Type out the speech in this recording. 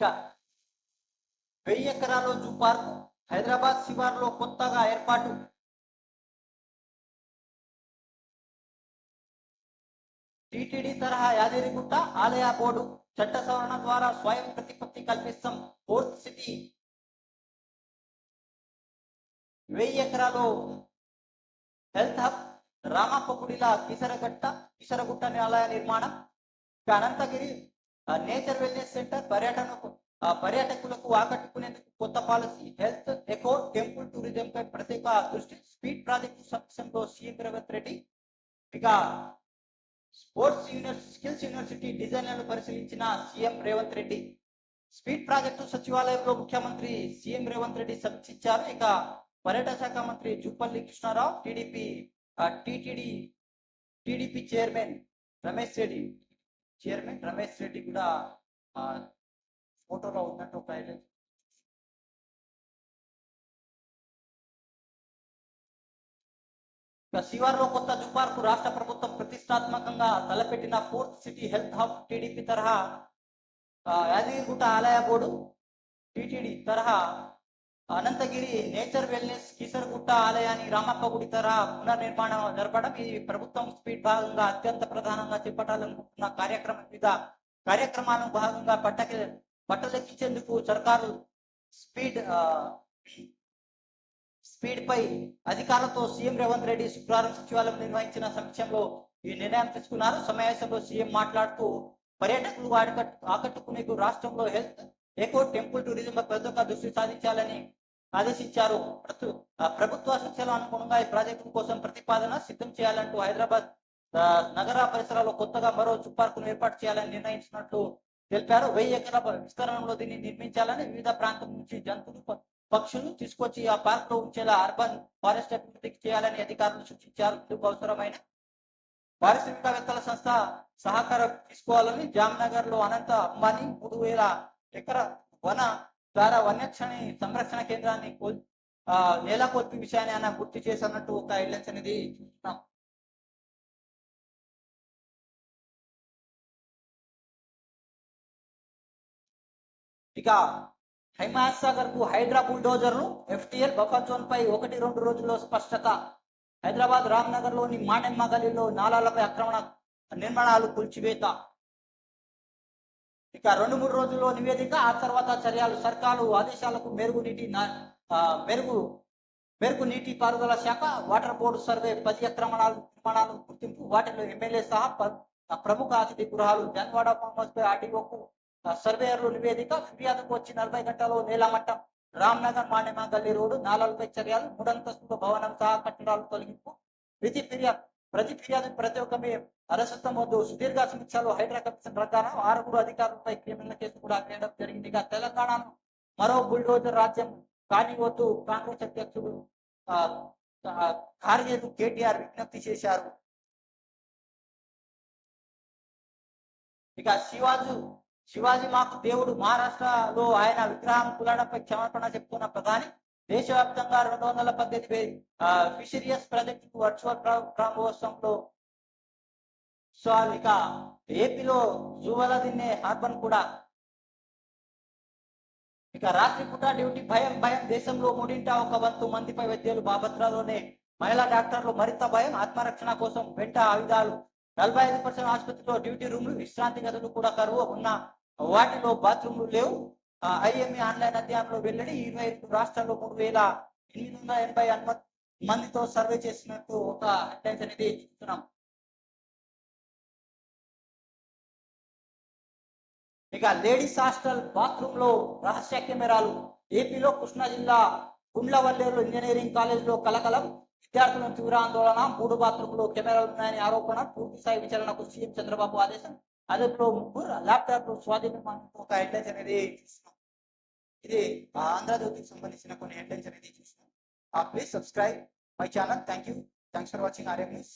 ఇక వెయ్యి ఎకరాల జూ పార్క్ హైదరాబాద్ శివార్లో కొత్తగా ఏర్పాటు. టిటిడి తరహా యాదగిరిగుట్ట ఆలయ బోర్డు చట్ట సవరణ ద్వారా స్వయం ప్రతిపత్తి కల్పిస్తాం ఫోర్త్ సిటీ. వెయ్యి ఎకరాలు హెల్త్ హబ్ రామప్పగుడిల కిసరగట్ట కిసరగుట్ట ఆలయ నిర్మాణం. అనంతగిరి నేచర్ వెల్నెస్ సెంటర్ పర్యటనకు పర్యాటకులకు ఆకట్టుకునేందుకు కొత్త policy. Health eco temple tourism పై ప్రత్యేక దృష్టి. స్పీడ్ ప్రాజెక్టు సమక్షంలో సీఎం రేవంత్ రెడ్డి. ఇక స్పోర్ట్స్ యూనివర్సిటీ స్కిల్స్ యూనివర్సిటీ డిజైన్లను పరిశీలించిన CM Revanth Reddy. Speed project సచివాలయంలో ముఖ్యమంత్రి సీఎం రేవంత్ రెడ్డి సమీక్షించారు. ఇక పర్యాటక శాఖ మంత్రి Jupally Krishnarao TDP TTD TDP chairman Ramesh Reddy. Chairman Ramesh Reddy కూడా ఆ, ఫోటోలో ఉన్నట్టు ఒక శివార్లో కొత్త జుపార్కు రాష్ట్ర ప్రభుత్వం ప్రతిష్టాత్మకంగా తలపెట్టిన fourth city health hub TDP తరహా యాదగిరిగుట్ట ఆలయ బోర్డు టీటీడీ తరహా అనంతగిరి నేచర్ వెల్నెస్ కిసరగుట్ట ఆలయాన్ని రామప్ప గుడి తర పునర్నిర్మాణం జరపడం ఈ ప్రభుత్వం స్పీడ్ భాగంగా అత్యంత ప్రధానంగా చేపట్టాలనుకుంటున్న కార్యక్రమం మీద కార్యక్రమాలను భాగంగా పట్టకి పట్టలెక్కించేందుకు సర్కారు స్పీడ్ స్పీడ్ పై అధికారులతో సీఎం రేవంత్ రెడ్డి శుక్రవారం సచివాలయం నిర్వహించిన సమీక్షంలో ఈ నిర్ణయం తీసుకున్నారు. సమావేశంలో సీఎం మాట్లాడుతూ పర్యాటకులు ఆకట్టుకునేందుకు రాష్ట్రంలో హెల్త్ ఎక్కువ టెంపుల్ టూరిజం ప్రతి దృష్టి సాధించాలని ఆదేశించారు. ప్రభుత్వ శిక్షల అనుగుణంగా ఈ ప్రాజెక్టు కోసం ప్రతిపాదన సిద్ధం చేయాలంటూ హైదరాబాద్ నగర పరిసరాల్లో కొత్తగా మరో చుప్పార్కును ఏర్పాటు చేయాలని నిర్ణయించినట్లు తెలిపారు. వెయ్యి ఎకరాల విస్తరణలో దీన్ని నిర్మించాలని వివిధ ప్రాంతం నుంచి జంతువులు పక్షులు తీసుకొచ్చి ఆ పార్క్లో ఉంచేలా అర్బన్ ఫారెస్ట్ అభివృద్ధికి చేయాలని అధికారులు సూచించారు. ఇందుకు అవసరమైన పారిశ్రామికవేత్తల సంస్థ సహకారం తీసుకోవాలని జామ్నగర్లో అనంత అంబానీ మూడు వేల ఇక్కడ వన ద్వారా వన్యక్షణి సంరక్షణ కేంద్రాన్ని నేలకొల్పి విషయాన్ని ఆయన గుర్తు చేసినట్టు ఒక హెడ్లైన్స్ అనేది చూస్తున్నాం. ఇక హైమాస్ సాగర్కు హైడ్రా బుల్డోజర్లు ఎఫ్టీఎల్ బఫర్ జోన్ పై ఒకటి రెండు రోజుల్లో స్పష్టత. హైదరాబాద్ రామ్నగర్లోని మానెమ్మ గలీలో నాలాలపై ఆక్రమణ నిర్మాణాలు కూల్చివేత. ఇక రెండు మూడు రోజుల్లో నివేదిక ఆ తర్వాత చర్యలు సర్కారు ఆదేశాలకు మెరుగు నీటి మెరుగు మెరుగు నీటి పారుదల శాఖ వాటర్ బోర్డు సర్వే పది అక్రమణాలు నిర్మాణాలు గుర్తింపు వాటిలో ఎమ్మెల్యే సహా ప్రముఖ అతిథి గృహాలు జన్వాడ ఫామ్ ఆర్టీఓకు సర్వేయర్లు నివేదిక ఫిర్యాదుకు వచ్చి నలభై గంటలో నేలమట్టం రామ్నగర్ మాణిమా గల్లీ రోడ్డు నాలుగుపై చర్యలు మూడంతస్తుల భవనం సహా కట్టడాలు తొలగింపు ప్రతి ఫిర్యాదు ప్రతి ఫిర్యాదు ప్రతి ఒక్క మీ అరసత్వం వద్దు. సుదీర్ఘ సమీక్షలు హైడ్రా కమిషన్ ప్రకారం ఆరుగురు అధికారులపై క్రిమినల్ కేసు కూడా వేయడం జరిగింది. ఇక తెలంగాణను మరో బుల్డోజర్ రాజ్యం కానివద్దు కాంగ్రెస్ అధ్యక్షుడు కార్యదర్శి కేటీఆర్ విజ్ఞప్తి చేశారు. ఇక శివాజీ శివాజీ మాకు దేవుడు. మహారాష్ట్రలో ఆయన విగ్రహం కులడంపై క్షమాపణ చెప్తున్న ప్రధాని దేశవ్యాప్తంగా రెండు వందల పద్దెనిమిది ఆ, ఫిషరియస్ వర్చువల్ ప్రారంభోత్సవంలో సో ఇక ఏపీలో జూవల దిన్నే హార్బన్ కూడా. ఇక రాత్రిపూట డ్యూటీ భయం భయం. దేశంలో మూడింట ఒక వంతు మందిపై వైద్యులు బాపత్రలోనే మహిళా డాక్టర్లు మరింత భయం. ఆత్మరక్షణ కోసం వెంట ఆయుధాలు. నలభై ఐదు పర్సెంట్ ఆసుపత్రిలో డ్యూటీ రూమ్లు విశ్రాంతి గదులు కూడా కరువు ఉన్న వాటిలో బాత్రూమ్లు లేవు. ఐఎంఏ ఆన్లైన్ అధ్యయనంలో వెల్లడి ఇరవై ఐదు రాష్ట్రాల్లో మూడు వేల ఎనిమిది వందల ఎనభై అనుమతి మందితో సర్వే చేసినట్టు ఒక హెడ్లైన్స్ అనేది చూస్తున్నాం ఇక లేడీస్ హాస్టల్ బాత్రూమ్లో రహస్య కెమెరాలు. ఏపీలో కృష్ణా జిల్లా గుండ్లవల్లేరు ఇంజనీరింగ్ కాలేజ్లో కలకలం. విద్యార్థుల తీవ్ర ఆందోళన మూడు బాత్రూమ్లో కెమెరాలు ఉన్నాయని ఆరోపణ. పూర్తి స్థాయి విచారణకు సీఎం చంద్రబాబు ఆదేశం. అదే ముగ్గురు ల్యాప్టాప్ స్వాధీనం ఒక హెడ్లైన్స్ అనేది చూస్తున్నాం. ఇది ఆంధ్రజ్యోతికి సంబంధించిన కొన్ని హెడ్లైన్స్ అనేది చూస్తున్నాం. Please subscribe my channel thank you thanks for watching RM news